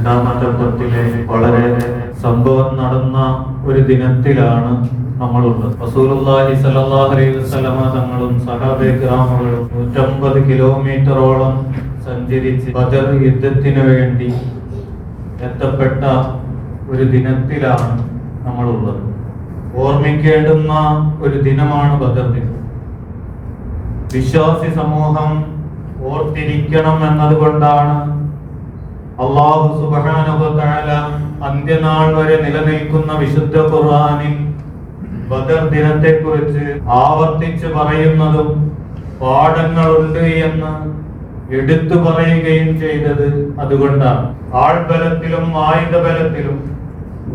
രണ്ടാമത്തെ പത്തിലെ വളരെ സംഭവം നടന്ന ഒരു ദിനത്തിലാണ് നമ്മളുള്ളത്. റസൂലുള്ളാഹി അലൈഹി വസല്ലമ തങ്ങളും നൂറ്റമ്പത് കിലോമീറ്ററോളം സഞ്ചരിച്ച് ബദർ യുദ്ധത്തിന് വേണ്ടി എത്തപ്പെട്ട ഒരു ദിനത്തിലാണ് നമ്മളുള്ളത്. ഓർമ്മിക്കേണ്ടുന്ന ഒരു ദിനമാണ് ബദർ ദിനം. വിശ്വാസി സമൂഹം ഓർത്തിരിക്കണം എന്നതുകൊണ്ടാണ് അള്ളാഹു സുബ്ഹാനഹു തആല അന്ത്യനാൾ വരെ നിലനിൽക്കുന്ന വിശുദ്ധ ഖുർആനിൽ ബദർ ദിനത്തെക്കുറിച്ച് ആവർത്തിച്ച് പറയുന്നതും പാഠങ്ങളുണ്ട് എന്ന് എടുത്തു പറയുകയും ചെയ്തത് അതുകൊണ്ടാണ്. ആൾബലത്തിലും ആയുധബലത്തിലും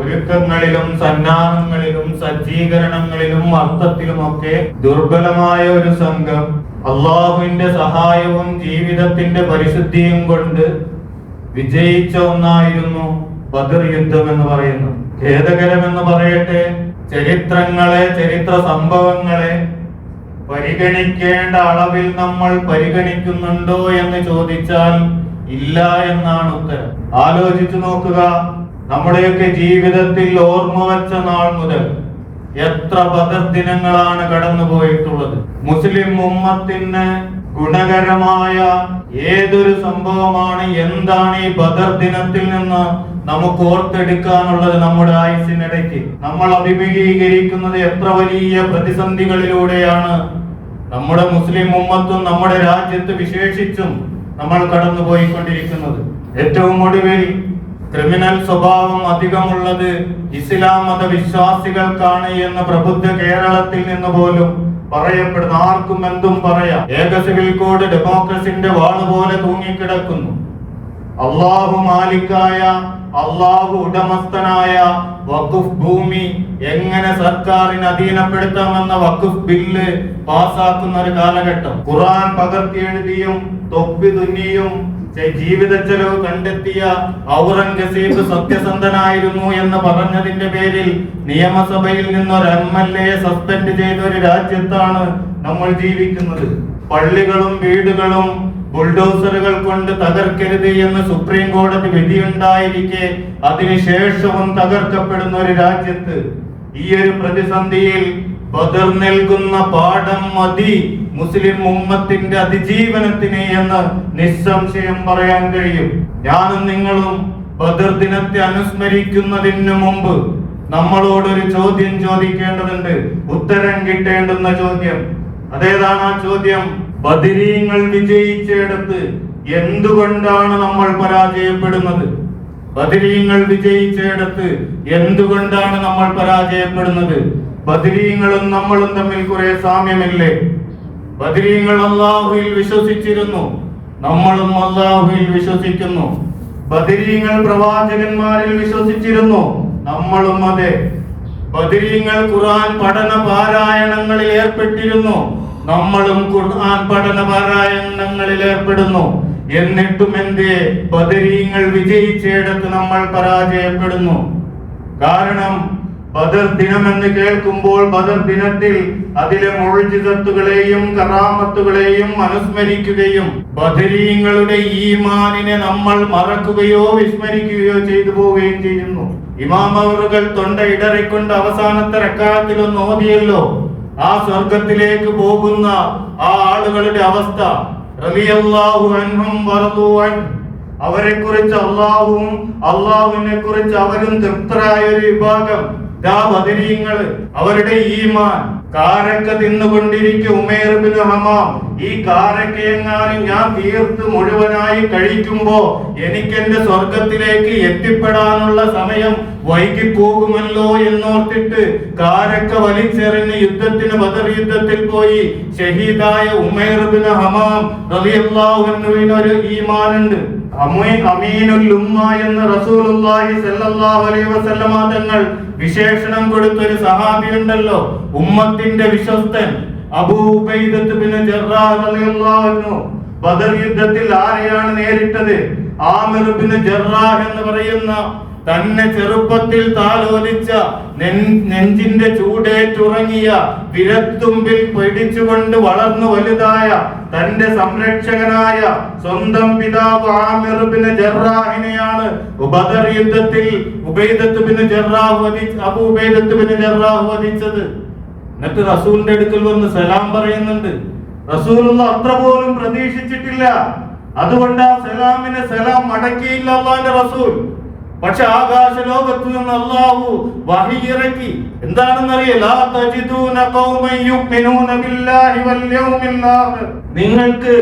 ഒരുക്കങ്ങളിലും സന്നാഹങ്ങളിലും സജ്ജീകരണങ്ങളിലും അർത്ഥത്തിലുമൊക്കെ ദുർബലമായ ഒരു സംഘം അള്ളാഹുവിന്റെ സഹായവും ജീവിതത്തിന്റെ പരിശുദ്ധിയും കൊണ്ട് വിജയിച്ച ഒന്നായിരുന്നു ബദർ യുദ്ധം എന്ന് പറയുന്നത് ഖേദകരമെന്ന് പറയട്ടെ ചരിത്രങ്ങളെ ചരിത്ര സംഭവങ്ങളെ പരിഗണിക്കേണ്ട അളവിൽ നമ്മൾ പരിഗണിക്കുന്നുണ്ടോ എന്ന് ചോദിച്ചാൽ ഇല്ല എന്നാണ് ഉത്തരം. ആലോചിച്ചു നോക്കുക നമ്മുടെയൊക്കെ ജീവിതത്തിൽ ഓർമ്മ വച്ച നാൾ മുതൽ എത്ര ബദർ ദിനങ്ങളാണ് കടന്നുപോയിട്ടുള്ളത്. മുസ്ലിം ഉമ്മത്തിന് ഗുണകരമായ ഏതൊരു സംഭവമാണ് എന്താണ് ഈ ബദർ ദിനത്തിൽ നിന്ന് നമുക്ക് ഓർത്തെടുക്കാനുള്ളത് നമ്മുടെ ആയുസിനിടയ്ക്ക് നമ്മൾ അഭിമുഖീകരിക്കുന്നത് എത്ര വലിയ പ്രതിസന്ധികളിലൂടെയാണ്? നമ്മുടെ മുസ്ലിം ഉമ്മത്തും നമ്മുടെ രാജ്യത്ത് വിശേഷിച്ചും നമ്മൾ കടന്നുപോയിക്കൊണ്ടിരിക്കുന്നത്. ഏറ്റവും ഒടുവിൽ ക്രിമിനൽ സ്വഭാവം അധികമുള്ളത് ഇസ്ലാം മത വിശ്വാസികൾക്കാണ് എന്ന് പ്രബുദ്ധ കേരളത്തിൽ നിന്ന് പോലും പറയപ്പെടുന്നു ആർക്കും എന്തും പറയാം. ഏക സിവിൽ കോഡ് ഡെമോക്രസിന്റെ വാൾ പോലെ തൂങ്ങിക്കിടക്കുന്നു. അള്ളാഹു മാലിക്കായ അള്ളാഹു ഉടമസ്ഥനായ വഖുഫ് ഭൂമി എങ്ങനെ സർക്കാരിന് അധീനപ്പെടുത്താമെന്ന വഖുഫ് ബില്ല് പാസാക്കുന്ന ഒരു കാലഘട്ടം. ഖുർആൻ പകർത്തിയെഴുതിയും തൊപ്പി തുന്നിയും ചെ- ജീവിത ചെലവ് കണ്ടെത്തിയ ഔറംഗസീബ് സത്യസന്ധനായിരുന്നു എന്ന് പറഞ്ഞതിന്റെ പേരിൽ നിയമസഭയിൽ നിന്നൊരു എം എൽ എ സസ്പെൻഡ് ചെയ്ത ഒരു രാജ്യത്താണ് നമ്മൾ ജീവിക്കുന്നത്. പള്ളികളും വീടുകളും ബുൾഡോസറുകൾ കൊണ്ട് തകർക്കരുത് എന്ന് സുപ്രീം കോടതി വിധിയുണ്ടായിരിക്കെ അതിനുശേഷവും തകർക്കപ്പെടുന്ന ഒരു രാജ്യത്ത്. ഈ ഒരു പ്രതിസന്ധിയിൽ ബദർ നൽകുന്ന പാഠം മതി. മുസ്ലിം ഉമ്മത്തിന്റെ അതിജീവനത്തിന് എന്ന് നിസ്സംശയം പറയാൻ കഴിയും. ഞാനും നിങ്ങളും ബദർ ദിനത്തെ അനുസ്മരിക്കുന്നതിന് മുമ്പ് നമ്മളോടൊരു ചോദ്യം ചോദിക്കേണ്ടതുണ്ട്. ഉത്തരം കിട്ടേണ്ടുന്ന ചോദ്യം. അതേതാണ് ആ ചോദ്യം? ബദിരീങ്ങൾ വിജയിച്ചെടുത്ത് എന്തുകൊണ്ടാണ് നമ്മൾ പരാജയപ്പെടുന്നത്? ബദിരീങ്ങൾ വിജയിച്ചെടുത്ത് എന്തുകൊണ്ടാണ് നമ്മൾ പരാജയപ്പെടുന്നത്? ബദിരീങ്ങളും നമ്മളും തമ്മിൽ കുറെ സാമ്യമില്ലേ? ബദരീങ്ങൾ അള്ളാഹുയിൽ വിശ്വസിച്ചിരുന്നു. നമ്മളും അള്ളാഹുയിൽ വിശ്വസിക്കുന്നു. ബദരീങ്ങൾ പ്രവാചകന്മാരിൽ വിശ്വസിച്ചിരുന്നു. നമ്മളും അതെ. ബദിരീങ്ങൾ ഖുർആൻ പഠന പാരായണങ്ങളിൽ ഏർപ്പെട്ടിരുന്നു. നമ്മളും ഖുർആൻ പഠന പാരായണങ്ങളിൽ ഏർപ്പെടുന്നു. എന്നിട്ടും എന്തേ? ബദരീങ്ങൾ വിജയിച്ചിടത്ത് നമ്മൾ പരാജയപ്പെടുന്നു. കാരണം ബദർ ദിനം എന്ന് കേൾക്കുമ്പോൾ ബദർ ദിനത്തിൽ അതിലെ മുഴുജിതത്തുകളെയും കറാമത്തുകളെയും അനുസ്മരിക്കുകയും ബദരീങ്ങളുടെ ഈമാനിനെ നമ്മൾ മറക്കുകയോ വിസ്മരിക്കുകയോ ചെയ്തു പോവുകയും ചെയ്യുന്നു. ഇമാമവറുകൾ തൊണ്ട ഇടറിക്കൊണ്ട് അവസാനത്തെ റക്കാത്തിലൊന്ന് ഓതിയല്ലോ. ആ സ്വർഗത്തിലേക്ക് പോകുന്ന ആ ആളുകളുടെ അവസ്ഥ. അവരെ കുറിച്ച് അള്ളാഹുവും അള്ളാഹുവിനെ കുറിച്ച് അവരും തൃപ്തരായ ഒരു വിഭാഗം. ബദരീങ്ങൾ അവരുടെ ഈമാൻ. കാരക്ക തിന്നുകൊണ്ടിരിക്കും ഉമേർ ഹമാം. ഈ കാരക്കയെങ്ങാനും ഞാൻ തീർത്ത് മുഴുവനായി കഴിക്കുമ്പോ എനിക്ക് എന്റെ സ്വർഗത്തിലേക്ക് എത്തിപ്പെടാനുള്ള സമയം വൈകി പോകുമല്ലോ എന്നോർത്തിട്ട് കാരക്ക വലിച്ചെറിഞ്ഞ് യുദ്ധത്തിന് ബദർ യുദ്ധത്തിൽ പോയി. ഷഹീദായ ഉമേർ ബിൻ ഹമാം ഒരു ഈമാനുണ്ട്. ഉമ്മ എന്ന് റസൂലുള്ളാഹി അലൈഹി തങ്ങൾ വിശേഷണം കൊടുത്തൊരു സഹാബി ഉണ്ടല്ലോ ഉമ്മത്തിന്റെ വിശ്വസ്തൻ അബൂ ബിൻ അൻഹു. ബദർ യുദ്ധത്തിൽ ആരെയാണ് നേരിട്ടത്? ബിൻ എന്ന് പറയുന്ന തന്നെ ചെറുപ്പത്തിൽ താലോലിച്ച നെഞ്ചിന്റെ ചൂടേറ്റുറങ്ങിയ വിരത്തുമ്പിൽ പിടിച്ചുകൊണ്ട് വളർന്നു വലുതായ തന്റെ സംരക്ഷകനായ സ്വന്തം പിതാവ് ആമിർ ബിൻ ജറാഹിനെയാണ് ബദർ യുദ്ധത്തിൽ ഉബൈദത്ത് ബിൻ ജറാഹ് വദി അബു ഉബൈദത്ത് ബിൻ ജറാഹ് വധിച്ചത്. എന്നിട്ട് റസൂലിന്റെ അടുക്കൽ വന്ന് സലാം പറയുന്നുണ്ട്. റസൂലുള്ള അത്ര പോലും പ്രതീക്ഷിച്ചിട്ടില്ല. അതുകൊണ്ട് ആ സലാമിനെ സലാം മടക്കിയില്ല അള്ളാന്റെ റസൂൽ. പക്ഷെ ആകാശ ലോകത്ത് നിന്ന് അള്ളാഹു വഹി ഇറക്കി. എന്താണെന്നറിയില്ല? നിങ്ങൾക്ക്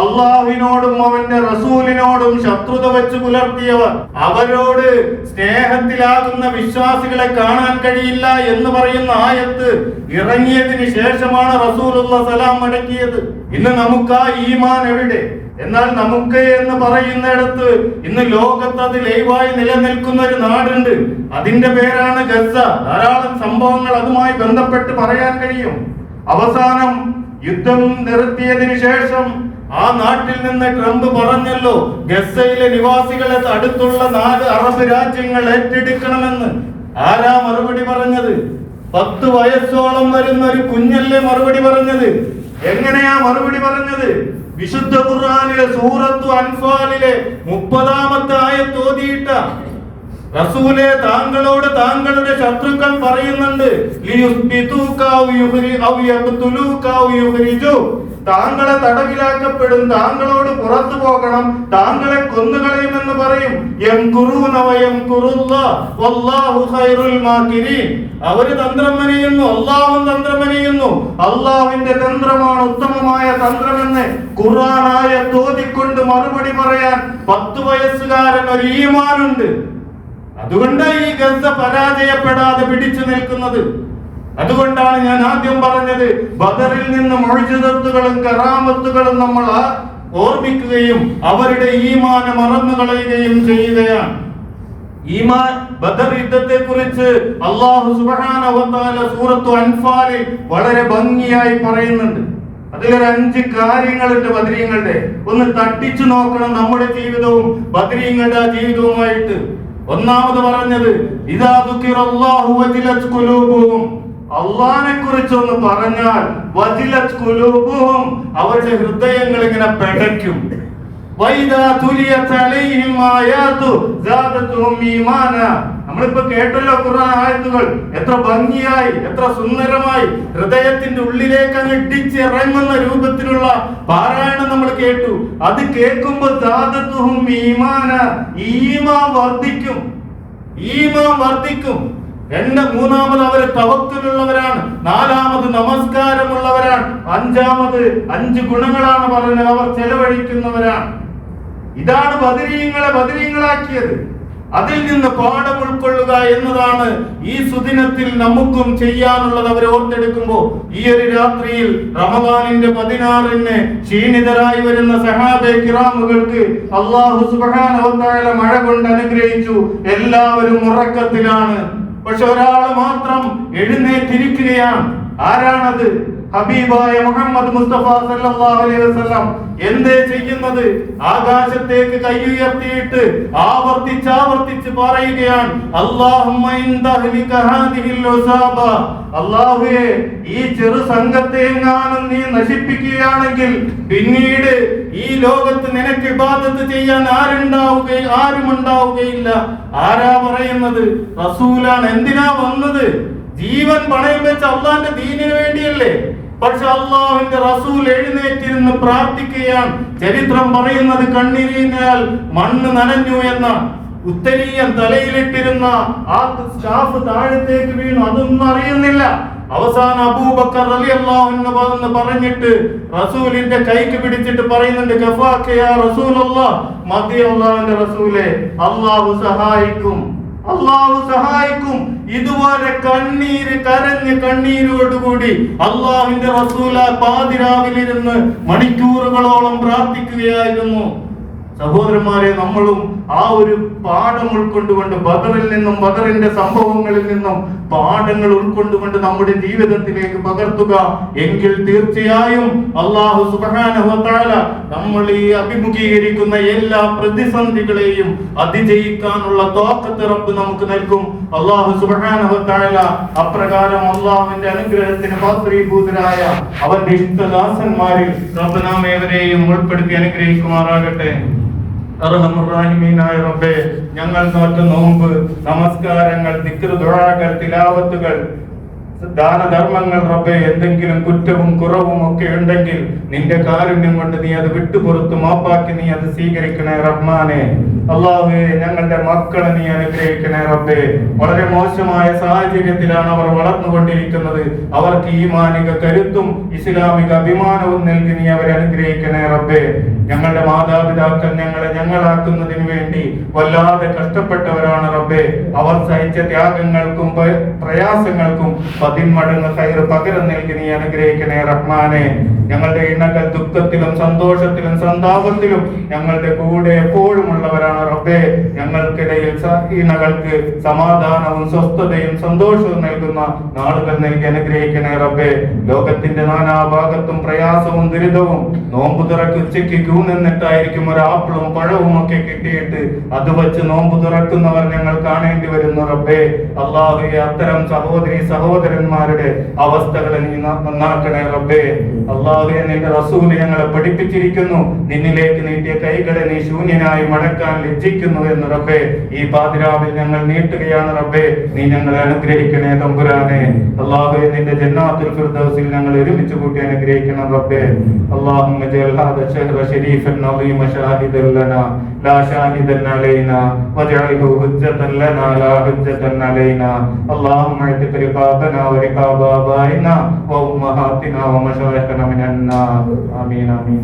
അള്ളാഹുവിനോടും അവന്റെ റസൂലിനോടും ശത്രുത വെച്ച് പുലർത്തിയവർ അവരോട് സ്നേഹത്തിലാകുന്ന വിശ്വാസികളെ കാണാൻ കഴിയില്ല എന്ന് പറയുന്ന ആയത്ത് ഇറങ്ങിയതിന് ശേഷമാണ് റസൂൽ സലാം മടക്കിയത് ഇന്ന് നമുക്ക് ആ ഈമാൻ എവിടെ? എന്നാൽ നമുക്ക് എന്ന് പറയുന്നിടത്ത് ഇന്ന് ലോകത്ത് അത് ലൈവായി നിലനിൽക്കുന്ന ഒരു നാടുണ്ട്. അതിന്റെ പേരാണ് ഗസ. ധാരാളം സംഭവങ്ങൾ അതുമായി ബന്ധപ്പെട്ട് പറയാൻ കഴിയും. അവസാനം യുദ്ധം നിർത്തിയതിനു ശേഷം ആ നാട്ടിൽ നിന്ന് ട്രംപ് പറഞ്ഞല്ലോ ഗസയിലെ നിവാസികളെ അടുത്തുള്ള നാല് അറബ് രാജ്യങ്ങൾ ഏറ്റെടുക്കണമെന്ന്. ആരാ മറുപടി പറഞ്ഞത്? പത്ത് വയസ്സോളം വരുന്ന ഒരു കുഞ്ഞല്ലേ മറുപടി പറഞ്ഞത്? എങ്ങനെയാ മറുപടി പറഞ്ഞത്? വിശുദ്ധ ഖുർആനിലെ സൂറത്തു അൻഫാലിലെ മുപ്പതാമത്തെ റസൂലെ താങ്കളോട് താങ്കളുടെ ശത്രുക്കൾ പറയുന്നുണ്ട്. താങ്കളെ തടവിലാക്കപ്പെടും താങ്കളോട് പുറത്തു പോകണം താങ്കളെ കൊന്നുകളയുമെന്ന് പറയും. അവർ തന്ത്രം മെനയുന്നു അള്ളാഹും തന്ത്രം മെനയുന്നു അള്ളാഹുവിന്റെ തന്ത്രമാണ് ഉത്തമമായ തന്ത്രമെന്ന് ഖുർആനായ തോതിക്കൊണ്ട് മറുപടി പറയാൻ പത്ത് വയസ്സുകാരൻ ഒരു ഈമാനുണ്ട് അതുകൊണ്ട് ഈ ഗസ പരാജയപ്പെടാതെ പിടിച്ചു നിൽക്കുന്നത്. അതുകൊണ്ടാണ് ഞാൻ ആദ്യം പറഞ്ഞത് ബദറിൽ നിന്ന് മൊഴിജിതത്തുകളും കറാമത്തുകളും നമ്മൾ ഓർമ്മിക്കുകയും അവരുടെ ഈമാന മറന്നു കളയുകയും ചെയ്യുകയാണ്. ഈമാൻ ബദർ യുദ്ധത്തെ കുറിച്ച് അള്ളാഹു തആല സൂറത്തു അൻഫാലിൽ വളരെ ഭംഗിയായി പറയുന്നുണ്ട്. അതിലൊരു അഞ്ച് കാര്യങ്ങളുണ്ട് ബദരീങ്ങളുടെ. ഒന്ന് തട്ടിച്ചു നോക്കണം നമ്മുടെ ജീവിതവും ബദരീങ്ങളുടെ ജീവിതവുമായിട്ട്. ഒന്നാമത് പറഞ്ഞത് ഇതാ അള്ളാനെ കുറിച്ച് ഒന്ന് പറഞ്ഞാൽ അവരുടെ ഹൃദയങ്ങൾ ഇങ്ങനെ പെടയ്ക്കും. വൈദാ തുലിയ തലയിൽ ആയാതു സാദത്തുഹും ഈമാന. നമ്മളിപ്പോ കേട്ടല്ലോ ഖുർആൻ ആയത്തുകൾ. എത്ര ഭംഗിയായി എത്ര സുന്ദരമായി ഹൃദയത്തിന്റെ ഉള്ളിലേക്ക് അങ്ങ് ഇടിച്ചിറങ്ങുന്ന രൂപത്തിലുള്ള പാരായണം നമ്മൾ കേട്ടു. അത് കേൾക്കുമ്പോൾ ഈമാന ഈമാ വർദ്ധിക്കും. ഈമാ വർദ്ധിക്കും. മൂന്നാമത് അവർ തവക്കലുള്ളവരാണ്. നാലാമത് നമസ്കാരമുള്ളവരാണ്. അഞ്ചാമത് അഞ്ച് ഗുണങ്ങളാണ് പറഞ്ഞത് അവർ ചെലവഴിക്കുന്നവരാണ്. ഇതാണ് ബദരീങ്ങളെ ബദരീങ്ങളാക്കിയത്. അതിൽ നിന്ന് പാഠം ഉൾക്കൊള്ളുക എന്നതാണ് ഈ സുദിനത്തിൽ നമുക്കും ചെയ്യാനുള്ളത്. അവർ ഓർത്തെടുക്കുമ്പോ ഈ ഒരു രാത്രിയിൽ റമദാനിന്റെ പതിനാറിന് ക്ഷീണിതരായി വരുന്ന സഹാബെ കിറാമുകൾക്ക് അള്ളാഹു സുബാനവത്തായ മഴ കൊണ്ട് അനുഗ്രഹിച്ചു. എല്ലാവരും ഉറക്കത്തിലാണ്. പക്ഷെ ഒരാൾ മാത്രം എഴുന്നേറ്റിരിക്കുകയാണ്. ആരാണത്? ഹബീബായ മുഹമ്മദ് മുസ്തഫ സല്ലല്ലാഹു അലൈഹി വസല്ലം എന്തേ ചെയ്യുന്നത്? ആകാശത്തേക്ക് കൈ ആവർത്തിച്ച് ആവർത്തിച്ച് പറയുകയാണ് അല്ലാഹുമ്മ ഇൻ തഹ്ലിക ഹാദിഹിൽ ഉസാബ. അല്ലാഹുവേ ഈ ചെറു സംഘത്തെ എങ്ങാനും നീ നശിപ്പിക്കുകയാണെങ്കിൽ പിന്നീട് ഈ ലോകത്ത് നിനക്ക് ഇബാദത്ത് ചെയ്യാൻ ആരുണ്ടാവുകയും ആരും ഉണ്ടാവുകയില്ല ആരാ പറയുന്നത്? റസൂലാണ്. എന്തിനാ വന്നത്? ജീവൻ പണയം വെച്ച് അള്ളാന്റെ ദീനിനു വേണ്ടിയല്ലേ? പക്ഷെ അള്ളാഹുവിന്റെ റസൂൽ എഴുന്നേറ്റിരുന്ന് പ്രാർത്ഥിക്കുകയാണ്. ചരിത്രം പറയുന്നത് കണ്ണീരിനാൽ മണ്ണ് നനഞ്ഞു എന്ന. ഉത്തരീയൻ തലയിലിട്ടിരുന്ന ആ സ്റ്റാഫ് താഴത്തേക്ക് വീണു. അതൊന്നും അറിയുന്നില്ല. അവസാന അബൂബക്കർ അലി അള്ളാഹുന്ന് പറഞ്ഞിട്ട് റസൂലിന്റെ കൈക്ക് പിടിച്ചിട്ട് പറയുന്നുണ്ട് "കഫാക യാ റസൂലല്ലാഹ്." മതി അള്ളാഹുവിന്റെ റസൂലെ അള്ളാഹു സഹായിക്കും. അള്ളാഹു സഹായിക്കും. ഇതുപോലെ കണ്ണീര് കരഞ്ഞ് കണ്ണീരോടുകൂടി അള്ളാഹുവിന്റെ റസൂല പാതിരാവിലിരുന്ന് മണിക്കൂറുകളോളം പ്രാർത്ഥിക്കുകയായിരുന്നു. സഹോദരന്മാരെ നമ്മളും ആ ഒരു പാഠം ഉൾക്കൊണ്ടുകൊണ്ട് ബദറിൽ നിന്നും ബദറിന്റെ സംഭവങ്ങളിൽ നിന്നും പാഠങ്ങൾ ഉൾക്കൊണ്ടുകൊണ്ട് നമ്മുടെ ജീവിതത്തിലേക്ക് പകർത്തുക. എങ്കിൽ തീർച്ചയായും അള്ളാഹു തആല നമ്മൾ ഈ അഭിമുഖീകരിക്കുന്ന എല്ലാ പ്രതിസന്ധികളെയും അതിജയിക്കാനുള്ള തോക്കത്തിറപ്പ് നമുക്ക് നൽകും. അള്ളാഹു തആല അപ്രകാരം അള്ളാഹുവിന്റെ അനുഗ്രഹത്തിന് പാത്രീഭൂതരായ അവന്റെ ഇഷ്ടദാസന്മാരിൽ റബ്ബ് ഉൾപ്പെടുത്തി അനുഗ്രഹിക്കുമാറാകട്ടെ. അർഹമുറാഹിമീനായ റബ്ബെ ഞങ്ങൾ നോറ്റ നോമ്പ് നമസ്കാരങ്ങൾ ദുആകൾ തിലാവത്തുകൾ ദാനധർമ്മങ്ങൾ റബ്ബെ എന്തെങ്കിലും കുറ്റവും കുറവും ഒക്കെ ഉണ്ടെങ്കിൽ നിന്റെ കാരുണ്യം കൊണ്ട് നീ അത് വിട്ടുപുറത്ത് മാപ്പാക്കി നീ അത് സ്വീകരിക്കണേ റഹ്മാനെ. അള്ളാഹുവേ ഞങ്ങളുടെ മക്കളെ നീ അനുഗ്രഹിക്കണേ റബ്ബെ. വളരെ മോശമായ സാഹചര്യത്തിലാണ് അവർ വളർന്നുകൊണ്ടിരിക്കുന്നത്. അവർക്ക് ഈമാനിക കരുത്തും ഇസ്ലാമിക അഭിമാനവും നൽകി നീ അവരെ അനുഗ്രഹിക്കണേ റബ്ബെ. ഞങ്ങളുടെ മാതാപിതാക്കൾ ഞങ്ങളെ ഞങ്ങളാക്കുന്നതിന് വേണ്ടി വല്ലാതെ കഷ്ടപ്പെട്ടവരാണ് റബ്ബെ. അവർ സഹിച്ച ത്യാഗങ്ങൾക്കും പ്രയാസങ്ങൾക്കും പതിന്മടങ്ങ് ഹൈർ പകരം നൽകി നീ അനുഗ്രഹിക്കണേ റഹ്മാനെ. ഞങ്ങളുടെ ഇണകൾ ദുഃഖത്തിലും സന്തോഷത്തിലും സന്താപത്തിലും ഞങ്ങളുടെ കൂടെ എപ്പോഴും ഉള്ളവരാണ് റബ്ബേ. ഞങ്ങൾക്കിടയിൽ ഇണകൾക്ക് സമാധാനവും സ്വസ്ഥതയും സന്തോഷവും നൽകുന്ന നാളുകൾ നൽകി അനുഗ്രഹിക്കണേ റബ്ബേ. ലോകത്തിന്റെ നാനാഭാഗത്തും പ്രയാസവും ദുരിതവും നോമ്പ് തുറക്ക് ഉച്ചയ്ക്ക് ക്യൂ നിന്നിട്ടായിരിക്കും ഒരു ആപ്പിളും പഴവും ഒക്കെ കിട്ടിയിട്ട് അത് വെച്ച് നോമ്പ് തുറക്കുന്നവർ ഞങ്ങൾ കാണേണ്ടി വരുന്നു റബ്ബേ. അള്ളാഹു അത്തരം സഹോദരി സഹോദരന്മാരുടെ അവസ്ഥകളെ നീ ന- നന്നാക്കണേ റബ്ബേ അള്ളാഹുയെ നിന്റെ റസൂല് ഞങ്ങളെ പഠിപ്പിച്ചിരിക്കുന്നു നിന്നിലേക്ക് നീട്ടിയ കൈകളെ നീ ശൂന്യനായി മടക്കാൻ ലജ്ജിക്കുന്നു എന്ന് റബ്ബേ ഈ പാതിരാവിൽ ഞങ്ങൾ നീട്ടുകയാണ് റബ്ബേ നീ ഞങ്ങളെ അനുഗ്രഹിക്കണേ തമ്പുരാനെ അള്ളാഹുയെ നിന്റെ ജന്നാത്തുൽ ഫിർദൗസിൽ ഞങ്ങൾ ഒരുമിച്ച് കൂട്ടി അനുഗ്രഹിക്കണം റബ്ബേ اللهم اجعل هذا الشهر شريفا عظيما شاهدا لنا لا شاهدا علينا واجعله حجة لنا لا حجة علينا اللهم اعتق رقابنا ورقاب آبائنا وأمهاتنا ومشايخنا من النار آمين آمين